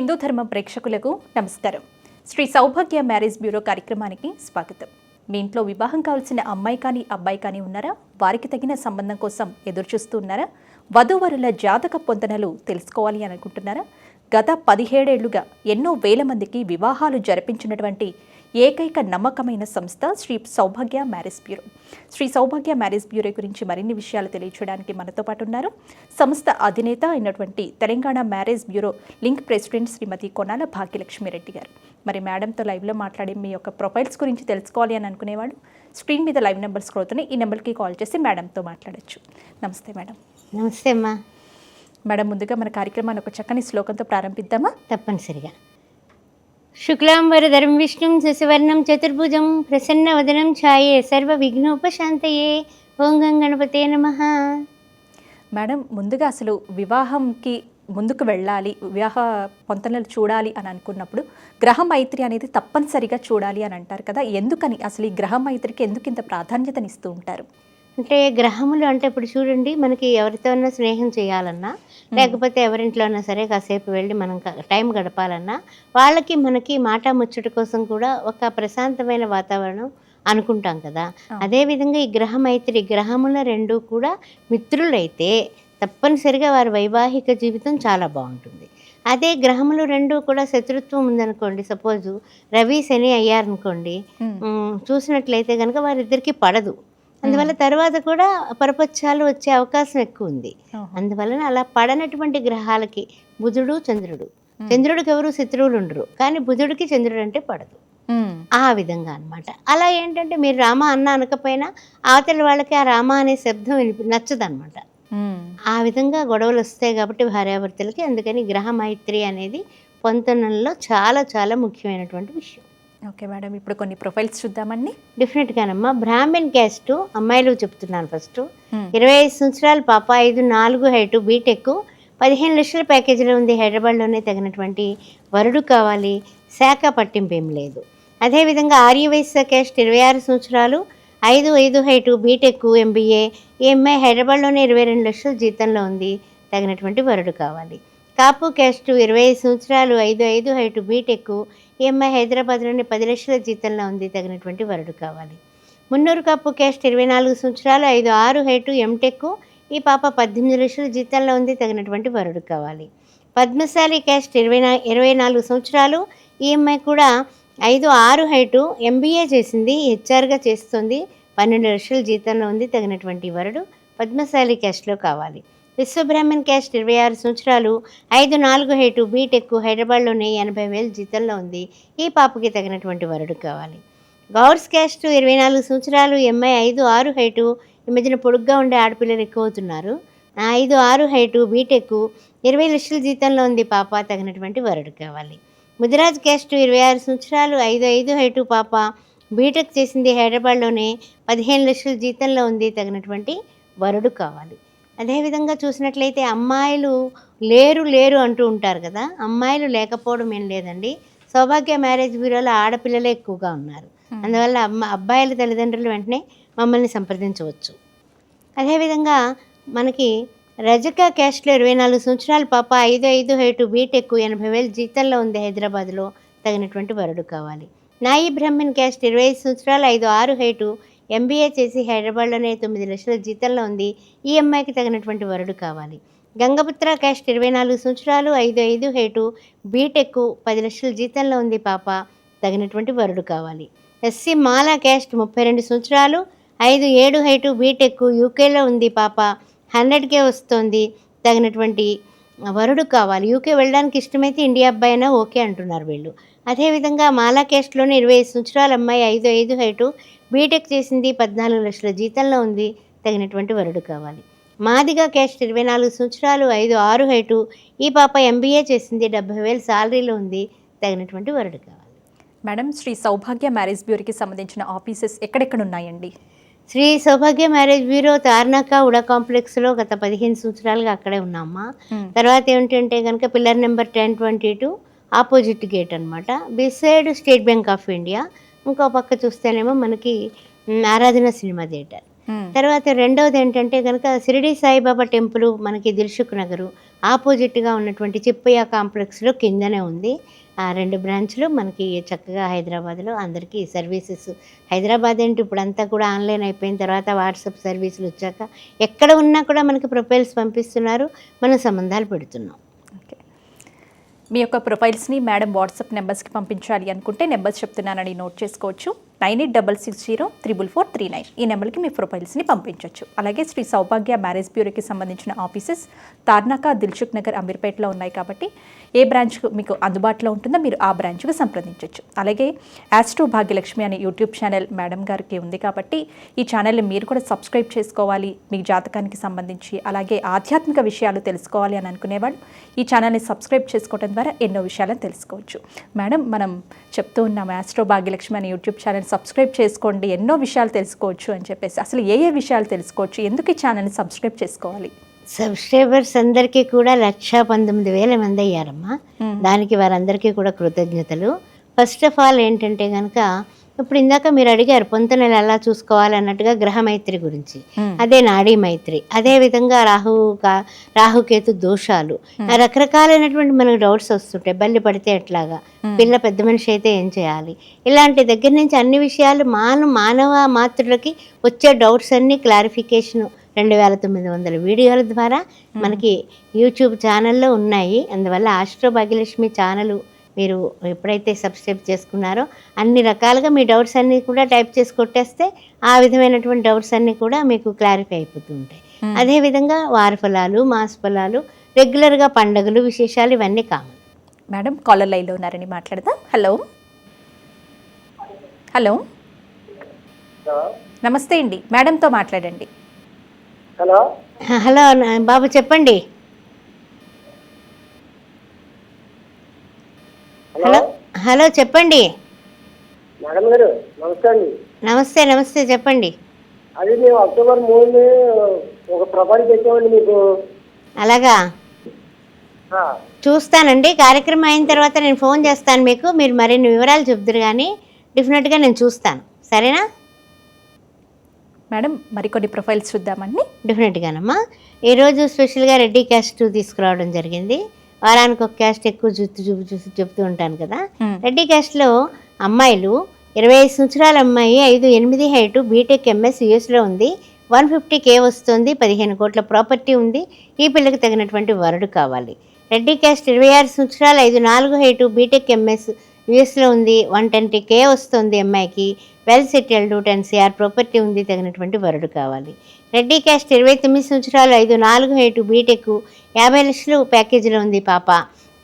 హిందూ ధర్మం ప్రేక్షకులకు నమస్కారం. శ్రీ సౌభాగ్య మ్యారేజ్ బ్యూరో కార్యక్రమానికి స్వాగతం. మీ ఇంట్లో వివాహం కావాల్సిన అమ్మాయి కానీ అబ్బాయి కానీ ఉన్నారా? వారికి తగిన సంబంధం కోసం ఎదురుచూస్తూ ఉన్నారా? వధూవరుల జాతక పొందనలు తెలుసుకోవాలి అనుకుంటున్నారా? గత పదిహేడేళ్ళుగా ఎన్నో వేల మందికి వివాహాలు జరిపించినటువంటి ఏకైక నమ్మకమైన సంస్థ Shri Saubhagya marriage bureau. Shri Saubhagya marriage bureau గురించి మరిన్ని విషయాలు తెలియచేయడానికి మనతో పాటు ఉన్నారు. సంస్థ అధినేత అయినటువంటి Telangana marriage bureau link president Shrimati Konala Bhagyalakshmi Reddy గారు. మరి మేడంతో లైవ్లో మాట్లాడే మీ యొక్క ప్రొఫైల్స్ గురించి తెలుసుకోవాలి అని అనుకునేవాడు స్క్రీన్ మీద లైవ్ నెంబర్స్ అవుతున్నాయి ఈ నెంబర్కి కాల్ చేసి మేడంతో మాట్లాడొచ్చు. నమస్తే మేడం. నమస్తే అమ్మా. మేడం ముందుగా మన కార్యక్రమాన్ని ఒక చక్కని శ్లోకంతో ప్రారంభిద్దామా? తప్పనిసరిగా. శుక్లాంబరధరం విష్ణుం శశివర్ణం చతుర్భుజం ప్రసన్నవదనం ఛాయే సర్వ విఘ్నోపశాంతయే ఓం గం గణపతే నమ మేడం ముందుగా అసలు వివాహంకి ముందుకు వెళ్ళాలి వివాహ పొంతనలు చూడాలి అని అనుకున్నప్పుడు గ్రహ మైత్రి అనేది తప్పనిసరిగా చూడాలి అని అంటారు కదా ఎందుకని? అసలు ఈ గ్రహ మైత్రికి ఎందుకు ఇంత ప్రాధాన్యతనిస్తూ ఉంటారు? అంటే గ్రహములు అంటే ఇప్పుడు చూడండి మనకి ఎవరితోనైనా స్నేహం చేయాలన్నా లేకపోతే ఎవరింట్లో అయినా సరే కాసేపు వెళ్ళి మనం టైం గడపాలన్నా వాళ్ళకి మనకి మాట ముచ్చట కోసం కూడా ఒక ప్రశాంతమైన వాతావరణం అనుకుంటాం కదా. అదేవిధంగా ఈ గ్రహ మైత్రి గ్రహముల రెండు కూడా మిత్రులైతే తప్పనిసరిగా వారి వైవాహిక జీవితం చాలా బాగుంటుంది. అదే గ్రహములు రెండు కూడా శత్రుత్వం ఉందనుకోండి సపోజు రవి శని అయ్యారనుకోండి చూసినట్లయితే కనుక వారిద్దరికి పడదు. అందువల్ల తర్వాత కూడా పరపత్యాలు వచ్చే అవకాశం ఎక్కువ ఉంది. అందువలన అలా పడనటువంటి గ్రహాలకి బుధుడు చంద్రుడు. చంద్రుడికి ఎవరు శత్రువులు ఉండరు. కానీ బుధుడికి చంద్రుడు అంటే పడదు. ఆ విధంగా అన్నమాట. అలా ఏంటంటే మీరు రామ అన్న అనకపోయినా అవతల వాళ్ళకి ఆ రామ అనే శబ్దం వినిపి నచ్చదన్నమాట. మ్మ్. ఆ విధంగా గొడవలు వస్తాయి కాబట్టి భార్యాభర్తలకి. అందుకని గ్రహ మైత్రి అనేది పొంతనల్లో చాలా చాలా ముఖ్యమైనటువంటి విషయం. ఓకే మేడం ఇప్పుడు కొన్ని ప్రొఫైల్స్ చూద్దామండి. డెఫినెట్గానమ్మా. బ్రాహ్మణ్ క్యాస్ట్ అమ్మాయిలు చెప్తున్నాను ఫస్ట్. ఇరవై ఐదు సంవత్సరాలు పాప ఐదు నాలుగు హైటు బీటెక్ పదిహేను లక్షల ప్యాకేజీలో ఉంది హైదరాబాద్లోనే తగినటువంటి వరుడు కావాలి శాఖ పట్టింపు ఏం లేదు. అదేవిధంగా ఆర్యవైశ్య క్యాస్ట్ ఇరవై ఆరు సంవత్సరాలు ఐదు ఐదు హైటు బీటెక్ ఎంబీఏ ఈ అమ్మాయి హైదరాబాద్లోనే ఇరవై రెండు లక్షల జీతంలో ఉంది తగినటువంటి వరుడు కావాలి. కాపు క్యాస్ట్ ఇరవై ఐదు సంవత్సరాలు ఐదు ఐదు హైటు బీటెక్ ఈ అమ్మాయి హైదరాబాద్లోని పది లక్షల జీతంలో ఉంది తగినటువంటి వరుడు కావాలి. మున్నూరు కప్పు క్యాస్ట్ ఇరవై నాలుగు సంవత్సరాలు ఐదు ఆరు హైటు ఎంటెక్ ఈ పాప పద్దెనిమిది లక్షల జీతంలో ఉంది తగినటువంటి వరుడు కావాలి. పద్మశాలి క్యాస్ట్ ఇరవై నా ఇరవై నాలుగు సంవత్సరాలు ఈ అమ్మాయి కూడా ఐదు ఆరు హైటు ఎంబీఏ చేసింది హెచ్ఆర్గా చేస్తుంది పన్నెండు లక్షల జీతంలో ఉంది తగినటువంటి వరుడు పద్మశాలి క్యాస్ట్లో కావాలి. విశ్వబ్రహ్మణ్ క్యాస్ట్ ఇరవై ఆరు సంవత్సరాలు ఐదు నాలుగు హైటు బీటెక్ హైదరాబాద్లోనే ఎనభై వేలు జీతంలో ఉంది. ఈ పాపకి తగినటువంటి వరుడు కావాలి. గౌర్స్ క్యాస్ట్ ఇరవై నాలుగు సంవత్సరాలు ఎంఐ ఐదు ఆరు హైటు ఈ మధ్యన పొడుగ్గా ఉండే ఆడపిల్లలు ఎక్కువ అవుతున్నారు ఐదు ఆరు హైటు బీటెక్ ఇరవై లక్షల జీతంలో ఉంది. పాప తగినటువంటి వరుడు కావాలి. ముదిరాజ్ క్యాస్ట్ ఇరవై ఆరు సంవత్సరాలు ఐదు ఐదు హైటు పాప బీటెక్ చేసింది హైదరాబాద్లోనే పదిహేను లక్షల జీతంలో ఉంది. తగినటువంటి వరుడు కావాలి. అదేవిధంగా చూసినట్లయితే అమ్మాయిలు లేరు లేరు అంటూ ఉంటారు కదా. అమ్మాయిలు లేకపోవడం ఏం లేదండి. సౌభాగ్య మ్యారేజ్ బ్యూరోలో ఆడపిల్లలే ఎక్కువగా ఉన్నారు. అందువల్ల అమ్మ అబ్బాయిల తల్లిదండ్రులు వెంటనే మమ్మల్ని సంప్రదించవచ్చు. అదేవిధంగా మనకి రజక క్యాస్ట్లో ఇరవై నాలుగు సంవత్సరాల పాప ఐదు ఐదు హైటు బీటెక్ ఎనభై వేలు జీతంలో ఉంది హైదరాబాద్లో తగినటువంటి వరుడు కావాలి. నాయి బ్రహ్మణ్ క్యాస్ట్ ఇరవై ఐదు సంవత్సరాలు ఐదు ఆరు హైటు ఎంబీఏ చేసి హైదరాబాద్లోనే తొమ్మిది లక్షల జీతంలో ఉంది. ఈ అమ్మాయికి తగినటువంటి వరుడు కావాలి. గంగపుత్ర క్యాస్ట్ ఇరవై నాలుగు సంవత్సరాలు ఐదు ఐదు హైటు బీటెక్ పది లక్షల జీతంలో ఉంది పాప. తగినటువంటి వరుడు కావాలి. ఎస్సీ మాలా క్యాస్ట్ ముప్పై రెండు సంవత్సరాలు ఐదు ఏడు హైటు బీటెక్ యూకేలో ఉంది పాప. హండ్రెడ్కే వస్తుంది. తగినటువంటి వరుడు కావాలి. యూకే వెళ్ళడానికి ఇష్టమైతే ఇండియా అబ్బాయి అయినా ఓకే అంటున్నారు వీళ్ళు. అదేవిధంగా మాలా క్యాస్ట్లోని ఇరవై ఐదు సంవత్సరాల అమ్మాయి ఐదు ఐదు హైటు బీటెక్ చేసింది పద్నాలుగు లక్షల జీతంలో ఉంది. తగినటువంటి వరుడు కావాలి. మాదిగా క్యాస్ట్ ఇరవై నాలుగు సంవత్సరాలు ఐదు ఆరు హైటు ఈ పాప ఎంబీఏ చేసింది డెబ్బై వేలు శాలరీలో ఉంది. తగినటువంటి వరుడు కావాలి. మేడం శ్రీ సౌభాగ్య మ్యారేజ్ బ్యూరోకి సంబంధించిన ఆఫీసెస్ ఎక్కడెక్కడ ఉన్నాయండి? శ్రీ సౌభాగ్య మ్యారేజ్ బ్యూరో తార్నాక ఉడా కాంప్లెక్స్లో గత పదిహేను సంవత్సరాలుగా అక్కడే ఉన్నామా. తర్వాత ఏంటంటే కనుక pillar number ten twenty two opposite gate అనమాట beside State Bank of India. ఇంకో పక్క చూస్తేనేమో మనకి ఆరాధన సినిమా థియేటర్. తర్వాత రెండవది ఏంటంటే కనుక షిరిడి సాయిబాబా టెంపుల్ మనకి దిల్సుఖ్ నగరు. ఆపోజిట్గా ఉన్నటువంటి చిప్పయ్య కాంప్లెక్స్లో కిందనే ఉంది. ఆ రెండు బ్రాంచ్లు మనకి చక్కగా హైదరాబాద్లో అందరికీ సర్వీసెస్. హైదరాబాద్ ఏంటి ఇప్పుడు అంతా కూడా ఆన్లైన్ అయిపోయిన తర్వాత వాట్సాప్ సర్వీసులు వచ్చాక ఎక్కడ ఉన్నా కూడా మనకి ప్రొఫైల్స్ పంపిస్తున్నారు. మనం సంబంధాలు పెడుతున్నాం. మీ యొక్క ప్రొఫైల్స్ని మేడం వాట్సాప్ నెంబర్స్కి పంపించాలి అనుకుంటే నెంబర్స్ చెప్తున్నానని నోట్ చేసుకోవచ్చు. Nine eight double six zero triple four three nine. ఈ నెంబర్కి మీ ప్రొఫైల్స్ని పంపించవచ్చు అలాగే శ్రీ సౌభాగ్య మ్యారేజ్ బ్యూరోకి సంబంధించిన ఆఫీసెస్ తార్నాక దిల్సుఖ్ నగర్ అమీర్పేటలో ఉన్నాయి కాబట్టి ఏ బ్రాంచ్ మీకు అందుబాటులో ఉంటుందో మీరు ఆ బ్రాంచ్కి సంప్రదించవచ్చు అలాగే యాస్ట్రో భాగ్యలక్ష్మి అనే యూట్యూబ్ ఛానల్ మేడం గారికి ఉంది కాబట్టి ఈ ఛానల్ని మీరు కూడా సబ్స్క్రైబ్ చేసుకోవాలి మీ జాతకానికి సంబంధించి అలాగే ఆధ్యాత్మిక విషయాలు తెలుసుకోవాలి అని అనుకునేవాళ్ళు ఈ ఛానల్ని సబ్స్క్రైబ్ చేసుకోవడం ద్వారా ఎన్నో విషయాలను తెలుసుకోవచ్చు. మేడం మనం చెప్తూ ఉన్నాం యాస్ట్రో భాగ్యలక్ష్మి అనే యూట్యూబ్ ఛానల్ సబ్స్క్రైబ్ చేసుకోండి ఎన్నో విషయాలు తెలుసుకోవచ్చు అని చెప్పేసి. అసలు ఏ ఏ విషయాలు తెలుసుకోవచ్చు? ఎందుకు ఈ ఛానల్ని సబ్స్క్రైబ్ చేసుకోవాలి? సబ్స్క్రైబర్స్ అందరికీ కూడా లక్ష పంతొమ్మిది వేల మంది అయ్యారమ్మా. మ్మ్. దానికి వారందరికీ కూడా కృతజ్ఞతలు. ఫస్ట్ ఆఫ్ ఆల్ ఏంటంటే కనుక ఇప్పుడు ఇందాక మీరు అడిగారు పొంత నెల ఎలా చూసుకోవాలన్నట్టుగా గ్రహ మైత్రి గురించి. అదే నాడీ మైత్రి. అదే విధంగా రాహు కా- రాహుకేతు దోషాలు. ఆ రకరకాలైనటువంటి మనకు డౌట్స్ వస్తుంటాయి. బల్లి పడితే ఎట్లాగా? పిల్ల పెద్ద మనిషి అయితే ఏం చేయాలి? ఇలాంటి దగ్గర నుంచి అన్ని విషయాలు మాను మానవ మాతృలకి వచ్చే డౌట్స్ అన్ని క్లారిఫికేషన్ రెండు వేల తొమ్మిది వందల వీడియోల ద్వారా మనకి యూట్యూబ్ ఛానల్లో ఉన్నాయి. అందువల్ల ఆస్ట్రో భాగ్యలక్ష్మి ఛానల్ మీరు ఎప్పుడైతే సబ్స్క్రైబ్ చేసుకున్నారో అన్ని రకాలుగా మీ డౌట్స్ అన్నీ కూడా టైప్ చేసి కొట్టేస్తే ఆ విధమైనటువంటి డౌట్స్ అన్నీ కూడా మీకు క్లారిఫై అయిపోతూ ఉంటాయి Hmm. అదేవిధంగా వార ఫలాలు మాస ఫలాలు రెగ్యులర్గా పండగలు విశేషాలు ఇవన్నీ కామన్ మేడం కాలర్ లైన్లో ఉన్నారని మాట్లాడదాం. హలో హలో నమస్తే అండి. మేడంతో మాట్లాడండి. హలో హలో నా- బాబు చెప్పండి. హలో? హలో చెప్పండి. మేడం గారు నమస్తే అండి. నమస్తే నమస్తే చెప్పండి. అది మేము అక్టోబర్ మూడుని ఒక ప్రొఫైల్ పెట్టామండి మీకు. అలాగా? చూస్తానండి. కార్యక్రమం అయిన తర్వాత నేను ఫోన్ చేస్తాను మీకు. మీరు మరిన్ని వివరాలు చెప్తారు కానీ డెఫినెట్గా నేను చూస్తాను. సరేనా? మేడం మరికొన్ని ప్రొఫైల్స్ చూద్దామండి. డెఫినెట్గానమ్మా. ఈరోజు స్పెషల్గా రెడ్డి క్యాస్ట్ తీసుకురావడం జరిగింది. వారానికి ఒక క్యాస్ట్ ఎక్కువ చూస్తూ చూపు చూసి చెప్తూ ఉంటాను కదా. రెడ్డి క్యాస్ట్లో అమ్మాయిలు ఇరవై ఐదు సంవత్సరాల అమ్మాయి ఐదు ఎనిమిది హైటు బీటెక్ ఎంఎస్ యూఎస్లో ఉంది. వన్ ఫిఫ్టీ కే వస్తుంది పదిహేను కోట్ల ప్రాపర్టీ ఉంది. ఈ పిల్లకి తగినటువంటి వరుడు కావాలి. రెడ్డి క్యాస్ట్ ఇరవై ఆరు సంవత్సరాలు ఐదు నాలుగు హైటు బీటెక్ ఎంఎస్ యూఎస్లో ఉంది వన్ ట్వంటీ కే వస్తుంది అమ్మాయికి well settled ten CR property ఉంది తగినటువంటి వరుడు కావాలి. రెడ్డి క్యాస్ట్ ఇరవై తొమ్మిది సంవత్సరాలు ఐదు నాలుగు హైటు బీటెక్ యాభై లక్షలు ప్యాకేజీలో ఉంది పాప.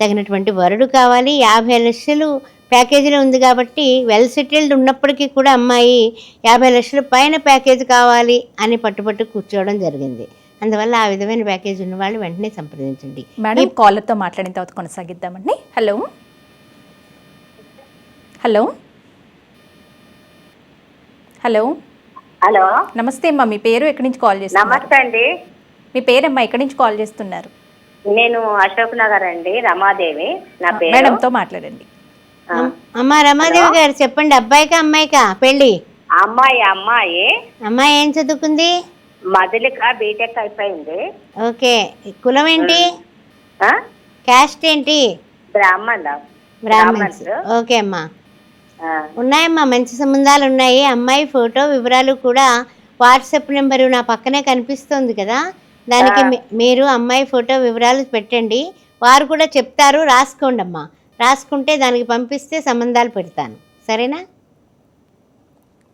తగినటువంటి వరుడు కావాలి. యాభై లక్షలు ప్యాకేజీలో ఉంది కాబట్టి వెల్ సెటిల్డ్ ఉన్నప్పటికీ కూడా అమ్మాయి యాభై లక్షల పైన ప్యాకేజ్ కావాలి అని పట్టుపట్టు కూర్చోవడం జరిగింది. అందువల్ల ఆ విధమైన ప్యాకేజ్ ఉన్న వాళ్ళు వెంటనే సంప్రదించండి. మేడం కాలర్తో మాట్లాడిన తర్వాత కొనసాగిద్దామండి. హలో. హలో? హలో? హలో? నమస్తే అమ్మా మీ పేరు ఎక్కడి నుంచి కాల్ చేస్తున్నారు? నమస్తే అండి. మీ పేరమ్మా ఎక్కడి నుంచి కాల్ చేస్తున్నారు? నేను అశోక్ నగర్ అండి రమాదేవి నా పేరు. మేడంతో మాట్లాడండి. అమ్మ రమాదేవి గారు చెప్పండి అబ్బాయికా అమ్మాయికా పెళ్ళి? అమ్మాయి అమ్మాయి. అమ్మాయి ఏం చదువుకుంది? మదిలిక బీటెక్ అయిపోయింది. ఓకే కులం ఏంటి? ఆ? క్యాస్ట్ ఏంటి? బ్రాహ్మణ. బ్రాహ్మణ్స్. ఓకే అమ్మా. ఉన్నాయమ్మా మంచి సంబంధాలు ఉన్నాయి అమ్మాయి ఫోటో వివరాలు కూడా వాట్సాప్ నెంబరు నా పక్కనే కనిపిస్తుంది కదా. దానికి మీరు అమ్మాయి ఫోటో వివరాలు పెట్టండి. వారు కూడా చెప్తారు రాసుకోండి అమ్మా రాసుకుంటే దానికి పంపిస్తే సంబంధాలు పెడతాను. సరేనా?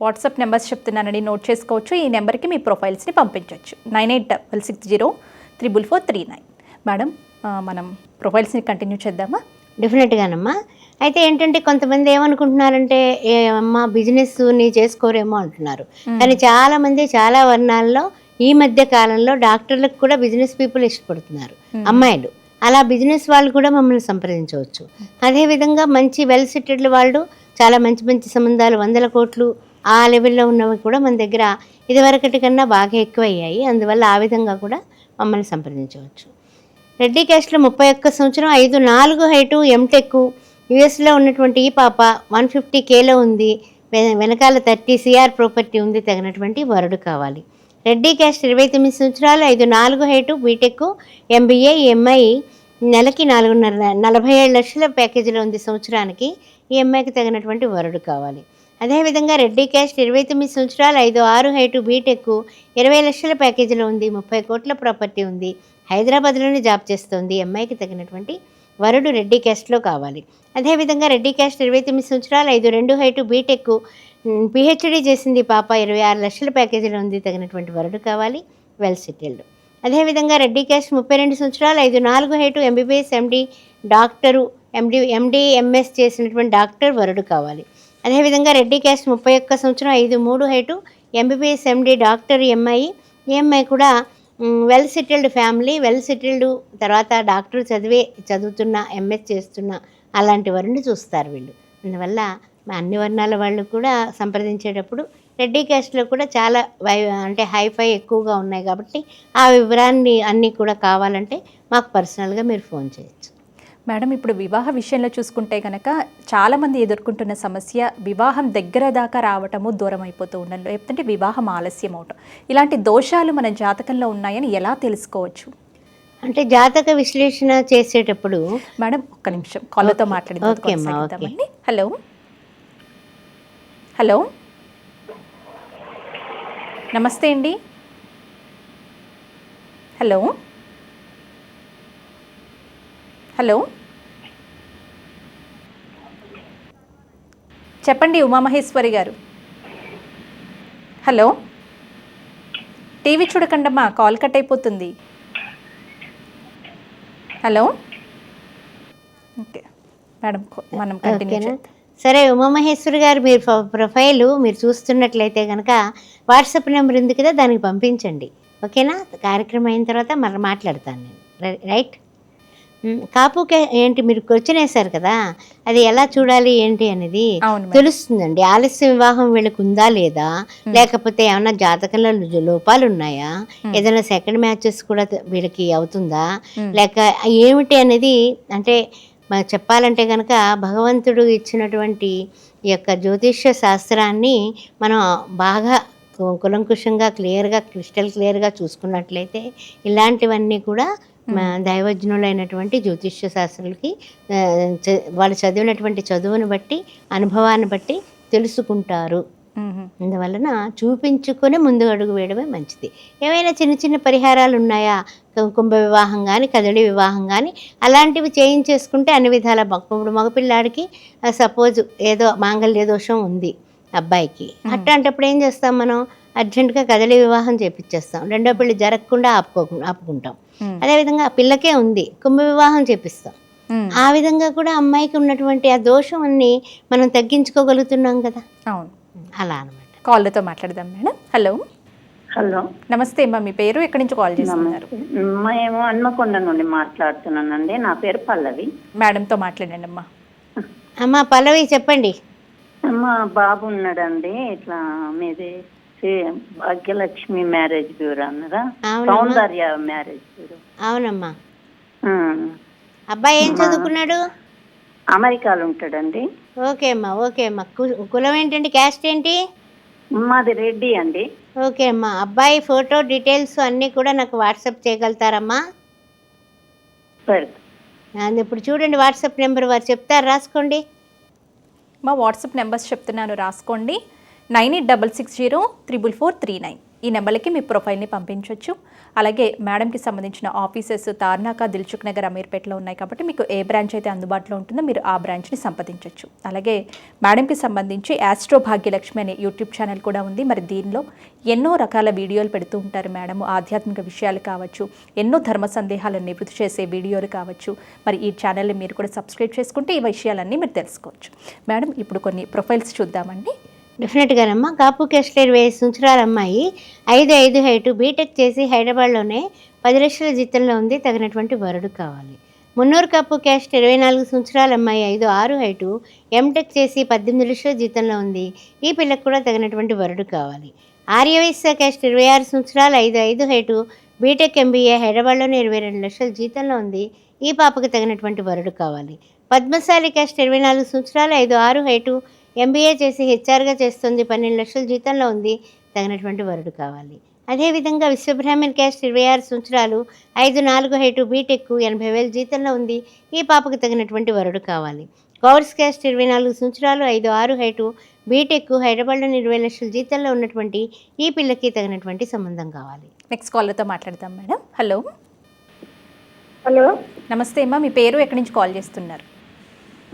వాట్సాప్ నెంబర్స్ చెప్తున్నానండి నోట్ చేసుకోవచ్చు. ఈ నెంబర్కి మీ ప్రొఫైల్స్ని పంపించవచ్చు nine eight double six zero triple four three nine. Madam మనం ప్రొఫైల్స్ని కంటిన్యూ చేద్దామా? డెఫినెట్గానమ్మా. అయితే ఏంటంటే కొంతమంది ఏమనుకుంటున్నారంటే ఏ అమ్మ బిజినెస్ని చేసుకోరేమో అంటున్నారు. కానీ చాలా మంది చాలా వర్ణాల్లో ఈ మధ్య కాలంలో డాక్టర్లకు కూడా బిజినెస్ పీపుల్ ఇష్టపడుతున్నారు. అమ్మాయిలు. అలా బిజినెస్ వాళ్ళు కూడా మమ్మల్ని సంప్రదించవచ్చు. అదేవిధంగా మంచి వెల్ సెటిల్డ్ వాళ్ళు చాలా మంచి మంచి సంబంధాలు వందల కోట్లు ఆ లెవెల్లో ఉన్నవి కూడా మన దగ్గర ఇదివరకటి కన్నా బాగా ఎక్కువ అయ్యాయి అందువల్ల ఆ విధంగా కూడా మమ్మల్ని సంప్రదించవచ్చు. రెడ్డి క్యాస్ట్లో ముప్పై ఒక్క సంవత్సరం ఐదు నాలుగు హైటు ఎంటెక్ యుఎస్లో ఉన్నటువంటి ఈ పాప వన్ ఫిఫ్టీ కేలో ఉంది. వెనకాల థర్టీ సిఆర్ ప్రాపర్టీ ఉంది తగినటువంటి వరుడు కావాలి. రెడ్డి క్యాస్ట్ ఇరవై తొమ్మిది సంవత్సరాలు ఐదు నాలుగు హైటు బీటెక్ ఎంబీఏ ఎంఐ నెలకి నాలుగున్నర నలభై ఏడు లక్షల ప్యాకేజీలో ఉంది సంవత్సరానికి. ఈ అమ్మాయికి తగినటువంటి వరుడు కావాలి. అదేవిధంగా రెడ్డి క్యాస్ట్ ఇరవై తొమ్మిది సంవత్సరాలు ఐదు ఆరు హైటు బీటెక్ ఇరవై లక్షల ప్యాకేజీలో ఉంది ముప్పై కోట్ల ప్రాపర్టీ ఉంది. హైదరాబాద్లోనే జాబ్ చేస్తుంది. ఎంఐకి అమ్మాయికి తగినటువంటి వరుడు రెడ్డి క్యాస్ట్లో కావాలి. అదేవిధంగా రెడ్డి క్యాస్ట్ ఇరవై తొమ్మిది సంవత్సరాలు ఐదు రెండు హైటు బీటెక్ పిహెచ్డీ చేసింది పాప ఇరవై ఆరు లక్షల ప్యాకేజీలో ఉంది. తగినటువంటి వరుడు కావాలి వెల్ సెటిల్డ్. అదేవిధంగా రెడ్డి క్యాస్ట్ ముప్పై రెండు సంవత్సరాలు ఐదు నాలుగు height MBBS MD doctor MD MD MS చేసినటువంటి డాక్టర్ వరుడు కావాలి. అదేవిధంగా రెడ్డి క్యాస్ట్ ముప్పై ఒక్క సంవత్సరం ఐదు మూడు హైటు ఎంబీబీఎస్ ఎండి డాక్టర్ ఎంఐ ఈఎంఐ కూడా well settled family well settled తర్వాత డాక్టర్ చదివే చదువుతున్న ఎంఎస్ చేస్తున్న అలాంటి వారిని చూస్తారు వీళ్ళు. అందువల్ల మా అన్ని వర్ణాల వాళ్ళు కూడా సంప్రదించేటప్పుడు రెడ్డి క్యాస్ట్లో కూడా చాలా వై అంటే హైఫై ఎక్కువగా ఉన్నాయి కాబట్టి ఆ వివరాన్ని అన్నీ కూడా కావాలంటే మాకు పర్సనల్గా మీరు ఫోన్ చేయొచ్చు. మేడం ఇప్పుడు వివాహ విషయంలో చూసుకుంటే కనుక చాలామంది ఎదుర్కొంటున్న సమస్య వివాహం దగ్గర దాకా రావటము దూరం అయిపోతూ ఉండడం లేకపోతే వివాహం ఆలస్యం అవటం. ఇలాంటి దోషాలు మన జాతకంలో ఉన్నాయని ఎలా తెలుసుకోవచ్చు? అంటే జాతక విశ్లేషణ చేసేటప్పుడు మేడం ఒక్క నిమిషం. కాలర్తో. మాట్లాడింది హలో. హలో. నమస్తే అండి. హలో. హలో. చెప్పండి ఉమామహేశ్వరి గారు. హలో. టీవీ చూడకండమ్మా కాల్ కట్ అయిపోతుంది. హలో. ఓకే. మేడం మనం కంటిన్యూ సరే ఉమామహేశ్వరి గారు మీరు ప్రొ- ప్రొఫైలు మీరు చూస్తున్నట్లయితే కనుక వాట్సాప్ నెంబర్ ఉంది కదా దానికి పంపించండి. ఓకేనా? కార్యక్రమం అయిన తర్వాత మరి మాట్లాడతాను నేను. రైట్? కాపుకే ఏంటి మీరు క్వశ్చన్ వేశారు కదా అది ఎలా చూడాలి ఏంటి అనేది. తెలుస్తుందండి. ఆలస్య వివాహం వీళ్ళకి ఉందా లేదా? లేకపోతే ఏమన్నా జాతకంలో లోపాలు ఉన్నాయా? ఏదైనా సెకండ్ మ్యాచెస్ కూడా వీళ్ళకి అవుతుందా? లేక ఏమిటి అనేది అంటే చెప్పాలంటే కనుక భగవంతుడు ఇచ్చినటువంటి ఈ యొక్క జ్యోతిష్య శాస్త్రాన్ని మనం బాగా కులంకుషంగా క్లియర్గా క్రిస్టల్ క్లియర్గా చూసుకున్నట్లయితే ఇలాంటివన్నీ కూడా దైవజ్ఞులైనటువంటి జ్యోతిష్య శాస్త్రులకి వాళ్ళు చదివినటువంటి చదువుని బట్టి అనుభవాన్ని బట్టి తెలుసుకుంటారు. అందువలన చూపించుకొని ముందు అడుగు వేయడమే మంచిది. ఏమైనా చిన్న చిన్న పరిహారాలు ఉన్నాయా? కుంభ వివాహం కానీ కదలి వివాహం కానీ అలాంటివి చేయించేసుకుంటే అన్ని విధాల ఇప్పుడు మగపిల్లాడికి సపోజ్ ఏదో మాంగళ్య దోషం ఉంది అబ్బాయికి. అట్లాంటప్పుడు ఏం చేస్తాం మనం? అర్జెంటుగా కదలి వివాహం చేపించేస్తాం రెండో పెళ్ళి జరగకుండా ఆపుకో ఆపుకుంటాం. అదేవిధంగా ఆ పిల్లకే ఉంది. కుంభ వివాహం చేపిస్తాం. ఆ విధంగా కూడా అమ్మాయికి ఉన్నటువంటి ఆ దోషం అన్ని మనం తగ్గించుకోగలుగుతున్నాం కదా? అవును. అలా అనమాట కాలర్తో మాట్లాడదాం మేడం. హలో. హలో. నమస్తే అమ్మా మీ పేరు? ఎక్కడి నుంచి కాల్ చేస్తున్నారు? మేము హన్మకొండ నుండి మాట్లాడుతున్నానండి. నా పేరు పల్లవి. మేడంతో మాట్లాడండి అమ్మా. అమ్మ పల్లవి చెప్పండి. మా బాబు ఉన్నాడండి. ఇట్లా మీది శ్రీ భాగ్యలక్ష్మి మ్యారేజ్ బ్యూరో అన్నదా? అవునమ్మా. Soundarya marriage bureau. అవునమ్మా. అబ్బాయి ఏం చదువుకున్నాడు? అమెరికాలో ఉంటాడండి. ఓకే అమ్మా ఓకే అమ్మా. కు- కులం ఏంటండి? క్యాస్ట్ ఏంటి? మాది రెడ్డి అండి. ఓకే అమ్మా. అబ్బాయి ఫోటో డీటెయిల్స్ అన్నీ కూడా నాకు వాట్సాప్ చేయగలుగుతారమ్మా? అది ఇప్పుడు చూడండి వాట్సాప్ నెంబర్ వారు చెప్తారు రాసుకోండి. మా వాట్సాప్ నెంబర్స్ చెప్తున్నాను రాసుకోండి. Nine eight double six zero triple four three nine. ఈ నెంబర్లకి మీ ప్రొఫైల్ని పంపించవచ్చు అలాగే మేడంకి సంబంధించిన ఆఫీసెస్ తార్నాక దిల్చుక్ నగర్ అమీర్పేటలో ఉన్నాయి కాబట్టి మీకు ఏ బ్రాంచ్ అయితే అందుబాటులో ఉంటుందో మీరు ఆ బ్రాంచ్ని సంప్రదించవచ్చు అలాగే మేడంకి సంబంధించి యాస్ట్రో భాగ్యలక్ష్మి అనే యూట్యూబ్ ఛానల్ కూడా ఉంది. మరి దీనిలో ఎన్నో రకాల వీడియోలు పెడుతూ ఉంటారు మేడం. ఆధ్యాత్మిక విషయాలు కావచ్చు ఎన్నో ధర్మ సందేహాలను నివృత్తి చేసే వీడియోలు కావచ్చు. మరి ఈ ఛానల్ని మీరు కూడా సబ్స్క్రైబ్ చేసుకుంటే ఈ విషయాలన్నీ మీరు తెలుసుకోవచ్చు. మేడం ఇప్పుడు కొన్ని ప్రొఫైల్స్ చూద్దామండి. డెఫినెట్గానమ్మా. కాపు కేసులో ఇరవై ఐదు సంవత్సరాల అమ్మాయి ఐదు ఐదు హైటు బీటెక్ చేసి హైదరాబాద్లోనే పది లక్షల జీతంలో ఉంది. తగినటువంటి వరుడు కావాలి. మున్నూరు కాపు క్యాస్ట్ ఇరవై నాలుగు సంవత్సరాల అమ్మాయి ఐదు ఆరు హైటు ఎంటెక్ చేసి పద్దెనిమిది లక్షల జీతంలో ఉంది. ఈ పిల్లకు కూడా తగినటువంటి వరుడు కావాలి. ఆర్యవైశ్య క్యాస్ట్ ఇరవై ఆరు సంవత్సరాలు ఐదు ఐదు హైటు బీటెక్ ఎంబీఏ హైదరాబాద్లోనే ఇరవై రెండు లక్షల జీతంలో ఉంది. ఈ పాపకు తగినటువంటి వరుడు కావాలి. పద్మశాలి క్యాస్ట్ ఇరవై నాలుగు సంవత్సరాలు ఐదు ఆరు హైటు ఎంబీఏ చేసి హెచ్ఆర్గా చేస్తుంది పన్నెండు లక్షల జీతంలో ఉంది తగినటువంటి వరుడు కావాలి. అదేవిధంగా విశ్వబ్రాహ్మణ్ క్యాస్ట్ ఇరవై ఆరు సంవత్సరాలు ఐదు నాలుగు హైటు బీటెక్ ఎనభై వేల జీతంలో ఉంది ఈ పాపకు తగినటువంటి వరుడు కావాలి. గౌర్స్ క్యాస్ట్ ఇరవై నాలుగు సంవత్సరాలు ఐదు ఆరు హైటు బీటెక్ హైదరాబాద్లోని ఇరవై లక్షల జీతంలో ఉన్నటువంటి ఈ పిల్లకి తగినటువంటి సంబంధం కావాలి. నెక్స్ట్ కాలర్తో మాట్లాడదాం మేడం. హలో హలో నమస్తే అమ్మా. మీ పేరు ఎక్కడి నుంచి కాల్ చేస్తున్నారు?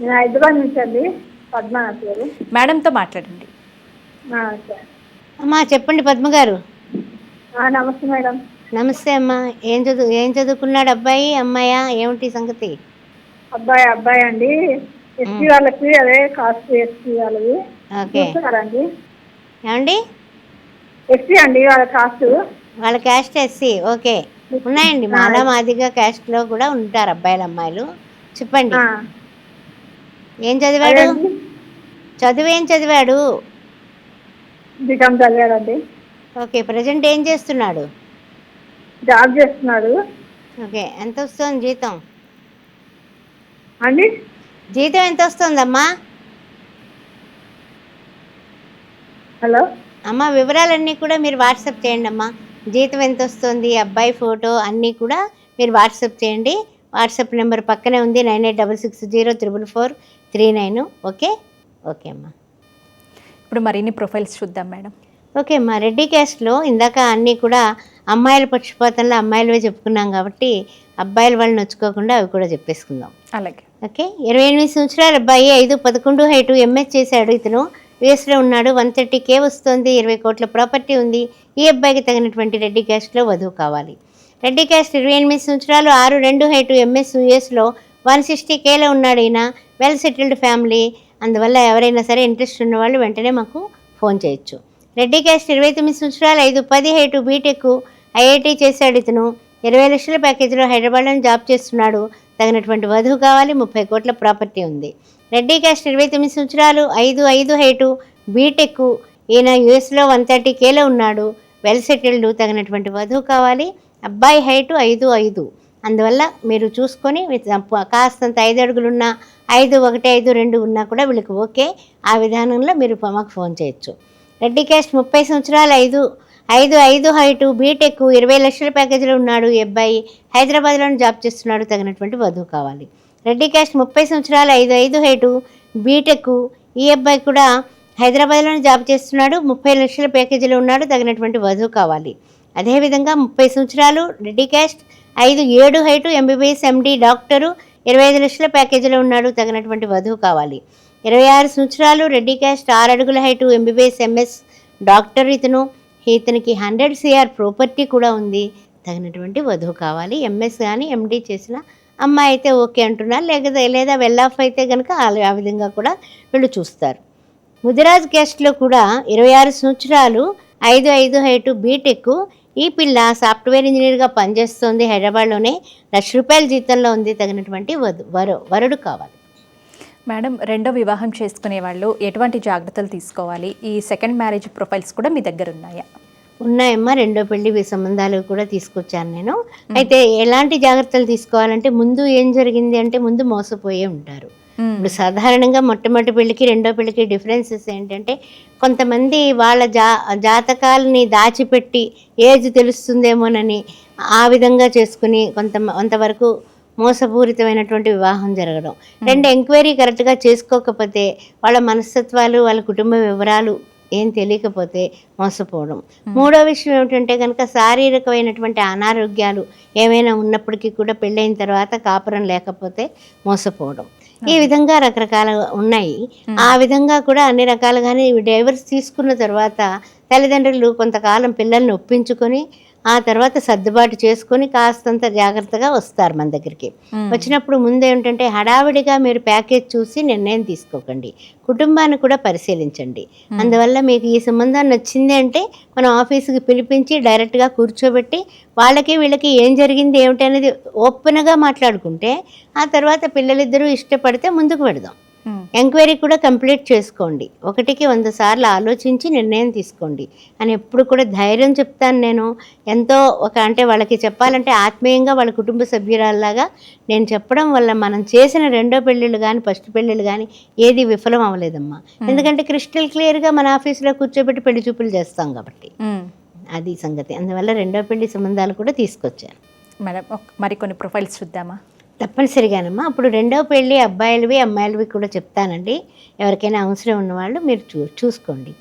నేను హైదరాబాద్ నుంచి అండి. పద్మ నా పేరు మేడంతో మాట్లాడండి. ఆ, సరే. అమ్మా చెప్పండి పద్మ గారు. ఆ, నమస్తే మేడం. నమస్తే అమ్మా. ఏం చదువు ఏం చదువుకున్నాడు అబ్బాయి అమ్మాయా ఏమిటి సంగతి? అబ్బాయి అబ్బాయి అండి. ఎస్సీ వాళ్ళకి అదే కాస్ట్ ఎస్సీ వాళ్ళది. ఓకే. ఏమండి? ఎస్సీ అండి వాళ్ళ కాస్ట్. వాళ్ళ క్యాస్ట్ ఎస్సీ. ఓకే. ఉన్నాయండి. మాలా మాదిగా క్యాస్ట్లో కూడా ఉంటారు అబ్బాయిలు అమ్మాయిలు. చెప్పండి. ఆ, ఏం చదివాడు. చదువు ఏం చదివాడు? బీకామ్ చదివాడండి. ఓకే ప్రజెంట్ ఏం చేస్తున్నాడు? జాబ్ చేస్తున్నాడు. ఓకే ఎంత వస్తుంది జీతం? అండి? జీతం ఎంత వస్తుందమ్మా హలో? అమ్మ వివరాలన్నీ కూడా మీరు వాట్సాప్ చేయండి అమ్మా. జీతం ఎంత వస్తుంది అబ్బాయి ఫోటో అన్నీ కూడా మీరు వాట్సాప్ చేయండి. వాట్సాప్ నెంబర్ పక్కనే ఉంది nine eight double six zero triple four. Three nine okay? Okay అమ్మా. ఇప్పుడు మరిన్ని ప్రొఫైల్స్ చూద్దాం మేడం. ఓకే మా రెడ్డి క్యాస్ట్లో ఇందాక అన్నీ కూడా అమ్మాయిల పక్షపాతంలో అమ్మాయిలవే చెప్పుకున్నాం కాబట్టి అబ్బాయిల వాళ్ళు నొచ్చుకోకుండా అవి కూడా చెప్పేసుకుందాం. అలాగే. ఓకే? ఇరవై ఎనిమిది సంవత్సరాల అబ్బాయి ఐదు పదకొండు హైటు ఎంఎస్ చేశాడు ఇతను యుఎస్లో ఉన్నాడు వన్ థర్టీ కే వస్తుంది ఇరవై కోట్ల ప్రాపర్టీ ఉంది. ఈ అబ్బాయికి తగినటువంటి రెడ్డి క్యాస్ట్లో వధువు కావాలి. రెడ్డి క్యాస్ట్ ఇరవై ఎనిమిది సంవత్సరాలు ఆరు రెండు హైటు ఎంఎస్ యుఎస్లో వన్ సిక్స్టీ కేలో ఉన్నాడు ఈయన. Well settled family. అందువల్ల ఎవరైనా సరే ఇంట్రెస్ట్ ఉన్న వాళ్ళు వెంటనే మాకు ఫోన్ చేయొచ్చు. రెడ్డి క్యాస్ట్ ఇరవై తొమ్మిది సంవత్సరాలు ఐదు పది హైటు బీటెక్ ఐఐటి చేశాడు ఇతను. ఇరవై లక్షల ప్యాకేజీలో హైదరాబాద్లో జాబ్ చేస్తున్నాడు. తగినటువంటి వధువు కావాలి ముప్పై కోట్ల ప్రాపర్టీ ఉంది. రెడ్డి క్యాస్ట్ ఇరవై తొమ్మిది సంవత్సరాలు ఐదు ఐదు హైటు బీటెక్. ఈయన యుఎస్లో వన్ థర్టీ కేలో ఉన్నాడు. వెల్ సెటిల్డ్ తగినటువంటి వధువు కావాలి అబ్బాయి హైటు ఐదు ఐదు. అందువల్ల మీరు చూసుకొని కాస్తంత ఐదు అడుగులున్న ఐదు ఒకటి ఐదు రెండు ఉన్నా కూడా వీళ్ళకి ఓకే. ఆ విధానంలో మీరు మాకు ఫోన్ చేయొచ్చు. రెడ్డి క్యాస్ట్ ముప్పై సంవత్సరాలు ఐదు ఐదు ఐదు హైటు బీటెక్ ఇరవై లక్షల ప్యాకేజీలో ఉన్నాడు ఈ అబ్బాయి. హైదరాబాద్లోనే జాబ్ చేస్తున్నాడు తగినటువంటి వధువు కావాలి. రెడ్డి క్యాస్ట్ ముప్పై సంవత్సరాలు ఐదు ఐదు హైటు బీటెక్ ఈ అబ్బాయి కూడా హైదరాబాద్లోనే జాబ్ చేస్తున్నాడు ముప్పై లక్షల ప్యాకేజీలో ఉన్నాడు తగినటువంటి వధువు కావాలి. అదేవిధంగా ముప్పై సంవత్సరాలు రెడ్డి క్యాస్ట్ ఐదు ఏడు హైటు ఎంబీబీఎస్ ఎండి డాక్టరు. ఇరవై ఐదు లక్షల ప్యాకేజీలో ఉన్నాడు. తగినటువంటి వధువు కావాలి. ఇరవై ఆరు సంవత్సరాలు రెడ్డి క్యాస్ట్ ఆరు అడుగుల హైటు ఎంబీబీఎస్ ఎంఎస్ డాక్టర్ ఇతను. ఇతనికి హండ్రెడ్ సిఆర్ ప్రాపర్టీ కూడా ఉంది. తగినటువంటి వధువు కావాలి. ఎంఎస్ కానీ ఎండి చేసిన అమ్మాయి అయితే ఓకే అంటున్నారు. లేదా లేదా వెల్ ఆఫ్ అయితే కనుక ఆ- ఆ విధంగా కూడా వీళ్ళు చూస్తారు. ముదిరాజ్ క్యాస్ట్లో కూడా ఇరవై ఆరు సంవత్సరాలు ఐదు ఐదు హైటు బీటెక్ ఈ పిల్ల సాఫ్ట్వేర్ ఇంజనీర్గా పనిచేస్తుంది హైదరాబాద్లోనే. లక్ష రూపాయల జీతంలో ఉంది తగినటువంటి వరు వరుడు కావాలి. మేడం రెండో వివాహం చేసుకునే వాళ్ళు ఎటువంటి జాగ్రత్తలు తీసుకోవాలి? ఈ సెకండ్ మ్యారేజ్ ప్రొఫైల్స్ కూడా మీ దగ్గర ఉన్నాయా? ఉన్నాయమ్మా రెండో పెళ్ళి సంబంధాలు కూడా తీసుకొచ్చాను నేను. అయితే ఎలాంటి జాగ్రత్తలు తీసుకోవాలంటే ముందు ఏం జరిగింది అంటే ముందు మోసపోయే ఉంటారు. ఇప్పుడు సాధారణంగా మొట్టమొదటి పెళ్ళికి రెండో పెళ్ళికి డిఫరెన్సెస్ ఏంటంటే కొంతమంది వాళ్ళ జా జాతకాలని దాచిపెట్టి ఏజ్ తెలుస్తుందేమోనని ఆ విధంగా చేసుకుని కొంత కొంతవరకు మోసపూరితమైనటువంటి వివాహం జరగడం. రెండు ఎంక్వైరీ కరెక్ట్గా చేసుకోకపోతే వాళ్ళ మనస్తత్వాలు వాళ్ళ కుటుంబ వివరాలు ఏం తెలియకపోతే మోసపోవడం. మూడో విషయం ఏమిటంటే కనుక శారీరకమైనటువంటి అనారోగ్యాలు ఏమైనా ఉన్నప్పటికీ కూడా పెళ్ళైన తర్వాత కాపురం లేకపోతే మోసపోవడం. ఈ విధంగా రకరకాల ఉన్నాయి. ఆ విధంగా కూడా అన్ని రకాలుగానే డైవర్స్ తీసుకున్న తర్వాత తల్లిదండ్రులు కొంతకాలం పిల్లల్ని ఒప్పించుకొని ఆ తర్వాత సర్దుబాటు చేసుకొని కాస్తంత జాగ్రత్తగా వస్తారు మన దగ్గరికి. వచ్చినప్పుడు ముందు ఏంటంటే హడావిడిగా మీరు ప్యాకేజ్ చూసి నిర్ణయం తీసుకోకండి. కుటుంబాన్ని కూడా పరిశీలించండి. అందువల్ల మీకు ఈ సంబంధం నచ్చింది అంటే మనం ఆఫీసుకి పిలిపించి డైరెక్ట్గా కూర్చోబెట్టి వాళ్ళకి వీళ్ళకి ఏం జరిగింది ఏమిటి అనేది ఓపెన్గా మాట్లాడుకుంటే ఆ తర్వాత పిల్లలిద్దరూ ఇష్టపడితే ముందుకు పెడదాం. ఎంక్వైరీ కూడా కంప్లీట్ చేసుకోండి. ఒకటికి వంద సార్లు ఆలోచించి నిర్ణయం తీసుకోండి. అని ఎప్పుడు కూడా ధైర్యం చెప్తాను నేను. ఎంతో ఒక అంటే వాళ్ళకి చెప్పాలంటే ఆత్మీయంగా వాళ్ళ కుటుంబ సభ్యురాల్లాగా నేను చెప్పడం వల్ల మనం చేసిన రెండో పెళ్ళిళ్ళు కానీ ఫస్ట్ పెళ్ళిళ్ళు కానీ ఏది విఫలం అవ్వలేదమ్మా. ఎందుకంటే క్రిస్టల్ క్లియర్గా మన ఆఫీస్లో కూర్చోబెట్టి పెళ్ళి చూపులు చేస్తాం కాబట్టి. మ్మ్. అది సంగతి. అందువల్ల రెండో పెళ్ళి సంబంధాలు కూడా తీసుకొచ్చాను. మేడం మరికొన్ని ప్రొఫైల్స్ చూద్దామా? తప్పనిసరిగానమ్మా. అప్పుడు రెండో పెళ్ళి అబ్బాయిలవి అమ్మాయిలవి కూడా చెప్తానండి. ఎవరికైనా అవసరం ఉన్నవాళ్ళు మీరు చూ చూసుకోండి.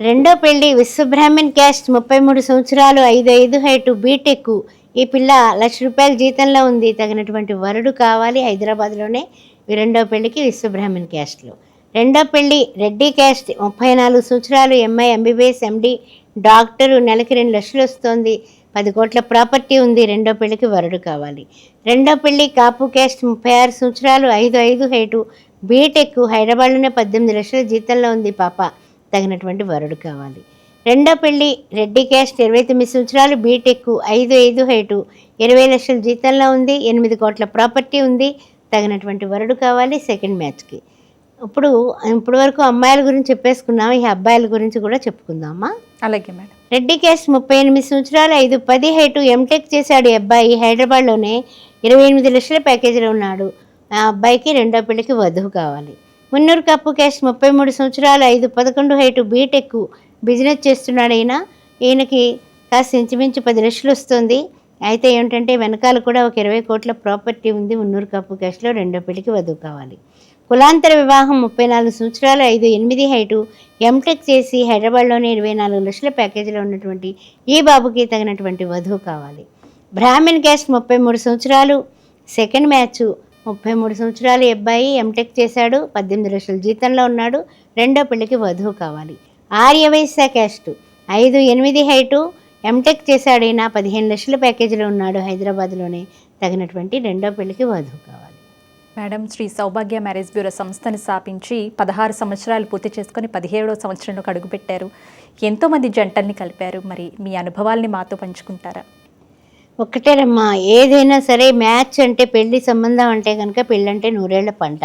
రెండో పెళ్ళి విశ్వబ్రాహ్మణ్ క్యాస్ట్ ముప్పై మూడు సంవత్సరాలు ఐదు ఐదు హైటు బీటెక్. ఈ పిల్ల లక్ష రూపాయల జీతంలో ఉంది. తగినటువంటి వరుడు కావాలి హైదరాబాద్లోనే. ఈ రెండో పెళ్ళికి విశ్వబ్రాహ్మణ్ క్యాస్ట్లో. రెండో పెళ్ళి రెడ్డి క్యాస్ట్ ముప్పై నాలుగు సంవత్సరాలు ఎంఐ ఎంబీబీఎస్ ఎండి. డాక్టరు నెలకి రెండు లక్షలు వస్తోంది. పది కోట్ల ప్రాపర్టీ ఉంది రెండో పెళ్ళికి వరుడు కావాలి. రెండో పెళ్ళి కాపు క్యాస్ట్ ముప్పై ఆరు సంవత్సరాలు ఐదు ఐదు హైటు. బీటెక్ హైదరాబాద్లోనే పద్దెనిమిది లక్షల జీతంలో ఉంది పాప తగినటువంటి వరుడు కావాలి. రెండో పెళ్ళి రెడ్డి క్యాస్ట్ ఇరవై తొమ్మిది సంవత్సరాలు బీటెక్ ఐదు ఐదు హైటు. ఇరవై లక్షల జీతంలో ఉంది ఎనిమిది కోట్ల ప్రాపర్టీ ఉంది తగినటువంటి వరుడు కావాలి సెకండ్ మ్యాచ్కి. ఇప్పుడు ఇప్పటివరకు వరకు అమ్మాయిల గురించి చెప్పేసుకున్నాం ఈ అబ్బాయిల గురించి కూడా చెప్పుకుందామా? అలాగే మేడం. రెడ్డి క్యాస్ట్ ముప్పై ఎనిమిది సంవత్సరాలు ఐదు పది హైటు ఎంటెక్ చేశాడు ఈ అబ్బాయి. హైదరాబాద్లోనే ఇరవై ఎనిమిది లక్షల ప్యాకేజీలో ఉన్నాడు. ఆ అబ్బాయికి రెండో పెళ్ళికి వధువు కావాలి. మున్నూరు కప్పు క్యాస్ట్ ముప్పై మూడు సంవత్సరాలు ఐదు పదకొండు హైటు బీటెక్ బిజినెస్ చేస్తున్నాడు ఈయన. ఈయనకి కాస్త ఇంచుమించు పది లక్షలు వస్తుంది. అయితే ఏంటంటే వెనకాల కూడా ఒక ఇరవై కోట్ల ప్రాపర్టీ ఉంది. మున్నూరు కప్పు క్యాస్ట్లో రెండో పెళ్ళికి వధువు కావాలి. కులాంతర వివాహం ముప్పై నాలుగు సంవత్సరాలు ఐదు ఎనిమిది హైటు ఎంటెక్ చేసి హైదరాబాద్లోని ఇరవై నాలుగు లక్షల ప్యాకేజీలో ఉన్నటువంటి ఈ బాబుకి తగినటువంటి వధువు కావాలి. బ్రాహ్మణ్ క్యాస్ట్ ముప్పై మూడు సంవత్సరాలు సెకండ్ మ్యాచ్ ముప్పై మూడు సంవత్సరాలు అబ్బాయి ఎంటెక్ చేశాడు పద్దెనిమిది లక్షల జీతంలో ఉన్నాడు రెండో పెళ్ళికి వధువు కావాలి. ఆర్యవైశ్య క్యాస్ట్ ఐదు ఎనిమిది హైటు ఎంటెక్ చేశాడైనా పదిహేను లక్షల ప్యాకేజీలో ఉన్నాడు హైదరాబాద్లోనే తగినటువంటి రెండో పెళ్ళికి వధువు కావాలి. Madam Shri Saubhagya marriage bureau సంస్థని స్థాపించి పదహారు సంవత్సరాలు పూర్తి చేసుకొని పదిహేడవ సంవత్సరంలోకి అడుగుపెట్టారు ఎంతోమంది జంటల్ని కలిపారు. మరి మీ అనుభవాల్ని మాతో పంచుకుంటారా? ఒక్కటేనమ్మా ఏదైనా సరే మ్యాచ్ అంటే పెళ్ళి సంబంధం అంటే కనుక పెళ్ళంటే నూరేళ్ళ పంట.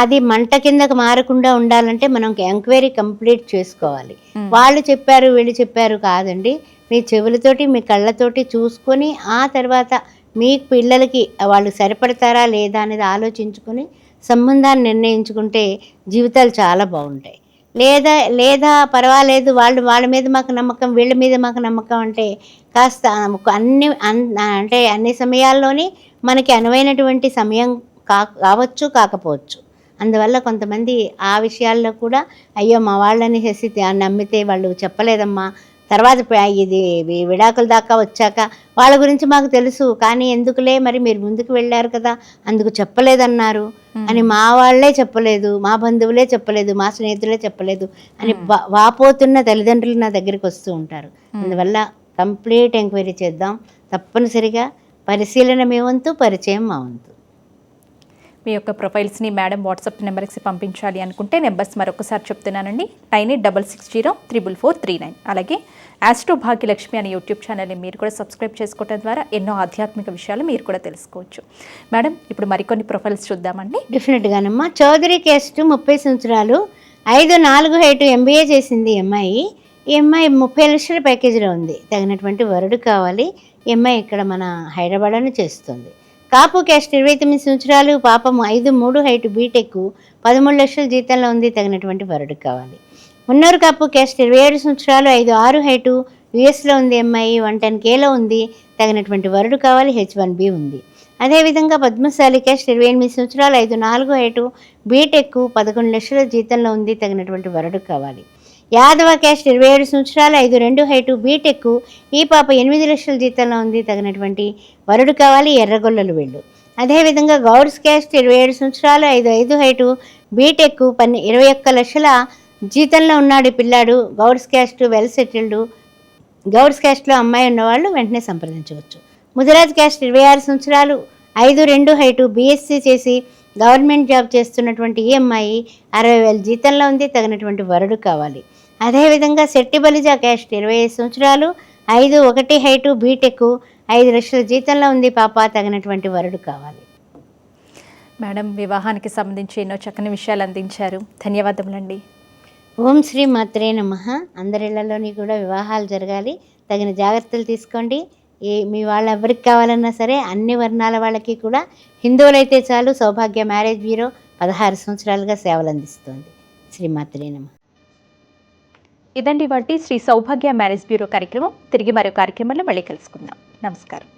అది మంట కిందకు మారకుండా ఉండాలంటే మనం ఎంక్వైరీ కంప్లీట్ చేసుకోవాలి. వాళ్ళు చెప్పారు వీళ్ళు చెప్పారు కాదండి. మీ చెవులతోటి మీ కళ్ళతోటి చూసుకొని ఆ తర్వాత మీ పిల్లలకి వాళ్ళు సరిపడతారా లేదా అనేది ఆలోచించుకొని సంబంధాన్ని నిర్ణయించుకుంటే జీవితాలు చాలా బాగుంటాయి. లేదా లేదా పర్వాలేదు వాళ్ళు వాళ్ళ మీద మాకు నమ్మకం వీళ్ళ మీద మాకు నమ్మకం అంటే కాస్త అన్ని అన్- అంటే అన్ని సమయాల్లోని మనకి అనువైనటువంటి సమయం కా కావచ్చు కాకపోవచ్చు. అందువల్ల కొంతమంది ఆ విషయాల్లో కూడా అయ్యో మా వాళ్ళని చేసి నమ్మితే వాళ్ళు చెప్పలేదమ్మా తర్వాత ఇది విడాకుల దాకా వచ్చాక వాళ్ళ గురించి మాకు తెలుసు. కానీ ఎందుకులే మరి మీరు ముందుకు వెళ్ళారు కదా? అందుకు చెప్పలేదన్నారు. అని మా వాళ్ళే చెప్పలేదు. మా బంధువులే చెప్పలేదు. మా స్నేహితులే చెప్పలేదు. అని వాపోతున్న తల్లిదండ్రులు నా దగ్గరికి వస్తూ ఉంటారు. అందువల్ల కంప్లీట్ ఎంక్వైరీ చేద్దాం. తప్పనిసరిగా పరిశీలన మీ వంతు పరిచయం మా వంతు. మీ యొక్క ప్రొఫైల్స్ని మేడం వాట్సాప్ నెంబర్కి పంపించాలి అనుకుంటే నెంబర్స్ మరొకసారి చెప్తున్నానండి. Nine eight double six zero triple four three nine. అలాగే యాస్ట్రో భాగ్యలక్ష్మి అనే యూట్యూబ్ ఛానల్ని మీరు కూడా సబ్స్క్రైబ్ చేసుకోవడం ద్వారా ఎన్నో ఆధ్యాత్మిక విషయాలు మీరు కూడా తెలుసుకోవచ్చు. మేడం ఇప్పుడు మరికొన్ని ప్రొఫైల్స్ చూద్దామండి. డెఫినెట్గానమ్మా. చౌదరి కేస్ట్ ముప్పై సంవత్సరాలు ఐదు నాలుగు హైటు ఎంబీఏ చేసింది ఎంఐ అమ్మాయి ఈ అమ్మాయి ముప్పై లక్షల ప్యాకేజీలో ఉంది. తగినటువంటి వరుడు కావాలి. ఈ అమ్మాయి ఇక్కడ మన హైదరాబాద్లోనే చేస్తుంది. కాపు క్యాస్ట్ ఇరవై తొమ్మిది సంవత్సరాలు పాపం ఐదు మూడు హైట్ బీటెక్ పదమూడు లక్షల జీతంలో ఉంది తగినటువంటి వరుడు కావాలి. మున్నూరు కాపు క్యాస్ట్ ఇరవై ఏడు సంవత్సరాలు ఐదు ఆరు హైటు యుఎస్లో ఉంది అమ్మాయి వన్ టెన్ కేలో ఉంది తగినటువంటి వరుడు కావాలి హెచ్ వన్ బి ఉంది. అదేవిధంగా పద్మశాలి క్యాస్ట్ ఇరవై ఎనిమిది సంవత్సరాలు ఐదు నాలుగు హైటు బీటెక్ పదకొండు లక్షల జీతంలో ఉంది తగినటువంటి వరుడు కావాలి. యాదవ క్యాస్ట్ ఇరవై ఏడు సంవత్సరాలు ఐదు రెండు హైటు బీటెక్ ఈ పాప ఎనిమిది లక్షల జీతంలో ఉంది. తగినటువంటి వరుడు కావాలి ఎర్రగొల్లలు వెళ్ళు. అదేవిధంగా గౌడ్స్ క్యాస్ట్ ఇరవై ఏడు సంవత్సరాలు ఐదు ఐదు హైటు బీటెక్ పన్నె ఇరవై ఒక్క లక్షల జీతంలో ఉన్నాడు పిల్లాడు. Gouds caste well settled. Gouds క్యాస్ట్లో అమ్మాయి ఉన్నవాళ్ళు వెంటనే సంప్రదించవచ్చు. ముదిరాజ్ క్యాస్ట్ ఇరవై ఆరు సంవత్సరాలు ఐదు రెండు హైటు బీఎస్సీ చేసి గవర్నమెంట్ జాబ్ చేస్తున్నటువంటి ఈ అమ్మాయి అరవై వేల జీతంలో ఉంది తగినటువంటి వరుడు కావాలి. అదేవిధంగా శెట్టి బలిజా క్యాస్ట్ ఇరవై ఐదు సంవత్సరాలు ఐదు ఒకటి హైటు బీటెక్ ఐదు లక్షల జీతంలో ఉంది పాప తగినటువంటి వరుడు కావాలి. మేడం వివాహానికి సంబంధించి ఎన్నో చక్కని విషయాలు అందించారు. ధన్యవాదములండి. ఓం శ్రీ మాత్రే నమ. అందరిళ్ళలోని కూడా వివాహాలు జరగాలి. తగిన జాగ్రత్తలు తీసుకోండి. ఏ మీ వాళ్ళు ఎవరికి కావాలన్నా సరే అన్ని వర్ణాల వాళ్ళకి కూడా హిందువులైతే చాలు సౌభాగ్య మ్యారేజ్ బ్యూరో పదహారు సంవత్సరాలుగా సేవలు అందిస్తుంది. శ్రీమాత్రేనమ్మ ఇదండి వాటి శ్రీ సౌభాగ్య మ్యారేజ్ బ్యూరో కార్యక్రమం. తిరిగి మరో కార్యక్రమంలో మళ్ళీ కలుసుకుందాం. నమస్కారం.